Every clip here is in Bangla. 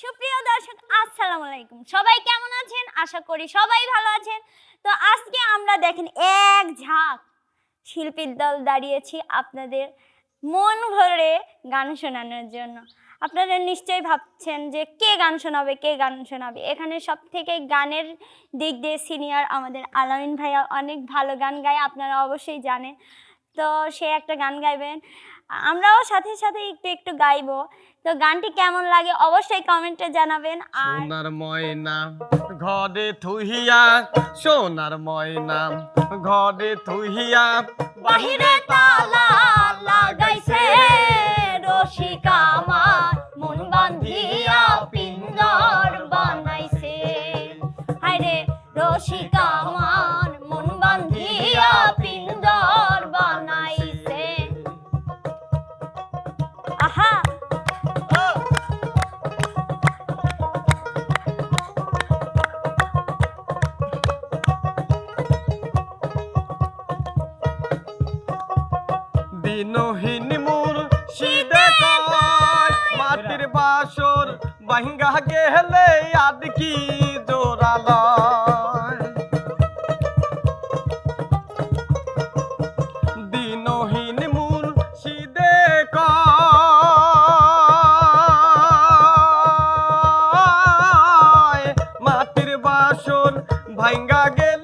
সুপ্রিয় দর্শক, আসসালামু আলাইকুম। সবাই কেমন আছেন? আশা করি সবাই ভালো আছেন। তো আজকে আমরা দেখেন এক ঝাঁক শিল্পীর দল দাঁড়িয়েছি আপনাদের মন ভরে গান শোনানোর জন্য। আপনারা নিশ্চয়ই ভাবছেন যে কে গান শোনাবে, কে গান শোনাবে? এখানে সব থেকে গানের দিক দিয়ে সিনিয়র আমাদের আলামিন ভাইয়া অনেক ভালো গান গায়, আপনারা অবশ্যই জানেন। তো সে একটা গান গাইবেন। আমরাও সাথে সাথে একটু একটু গাইবো। তো গানটি কেমন লাগে অবশ্যই কমেন্টে জানাবেন। আর সোনার ময়না ঘরে থুহিয়া সোনার ময়না ঘরে থুহিয়া বাহিরে তালা লাগাইছে রসিকা আমার মন বান্ধিয়া পিঞ্জর বানাইছে। হায়রে রসিকা দিনহীন কয়। মাটির বাসর বাহিঙ্গা গেলে আদ কি মাটির বাসন ভাঙ্গা গেলে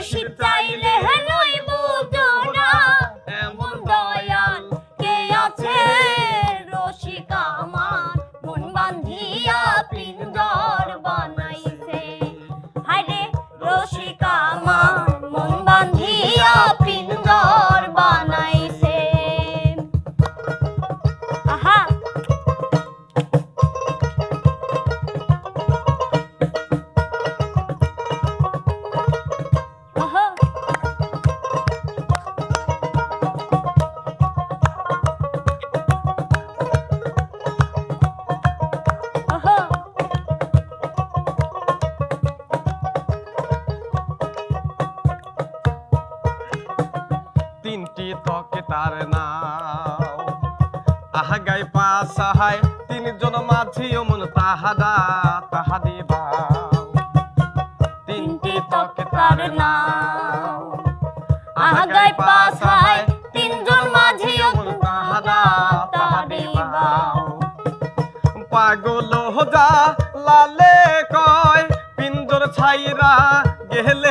মুর্শিদ চাইলে তিনটি তকে তার নাও আহা গাই পাশাহায় তিনজন মাঝি অমন তাহাদা তাহাদি বাও তিনটি তকে তার নাও আগায় পাছায় তিনজন মাঝে তাহাদা তাহাদি বাও পাগল হোজা লালে কয়, পিঞ্জর ছাইরা গেলে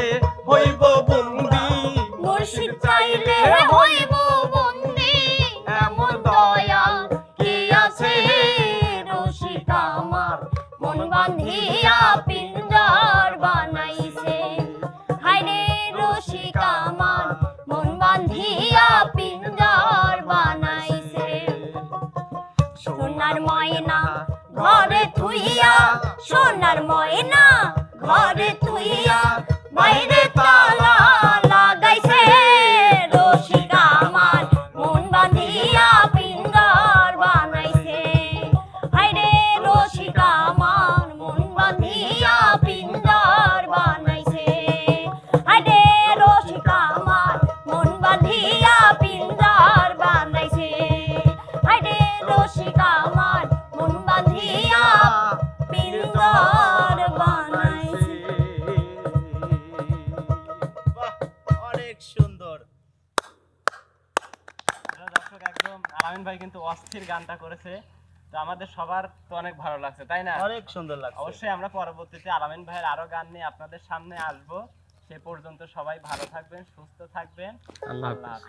বান্ধিয়া পিঞ্জর বানাইছে। হাইরে মন পিঞ্জর বানাইছে। সোনার ময়না ঘরে থুইয়া সোনার ময়না ঘরে আলামিন ভাই কিন্তু অস্থির গানটা করেছে। তো আমাদের সবার তো অনেক ভালো লাগছে তাই না? অনেক সুন্দর লাগছে। অবশ্যই আমরা পরবর্তীতে আলামিন ভাইয়ের আরও গান নিয়ে আপনাদের সামনে আসব। সে পর্যন্ত সবাই ভালো থাকবেন সুস্থ থাকবেন। আল্লাহ হাফেজ।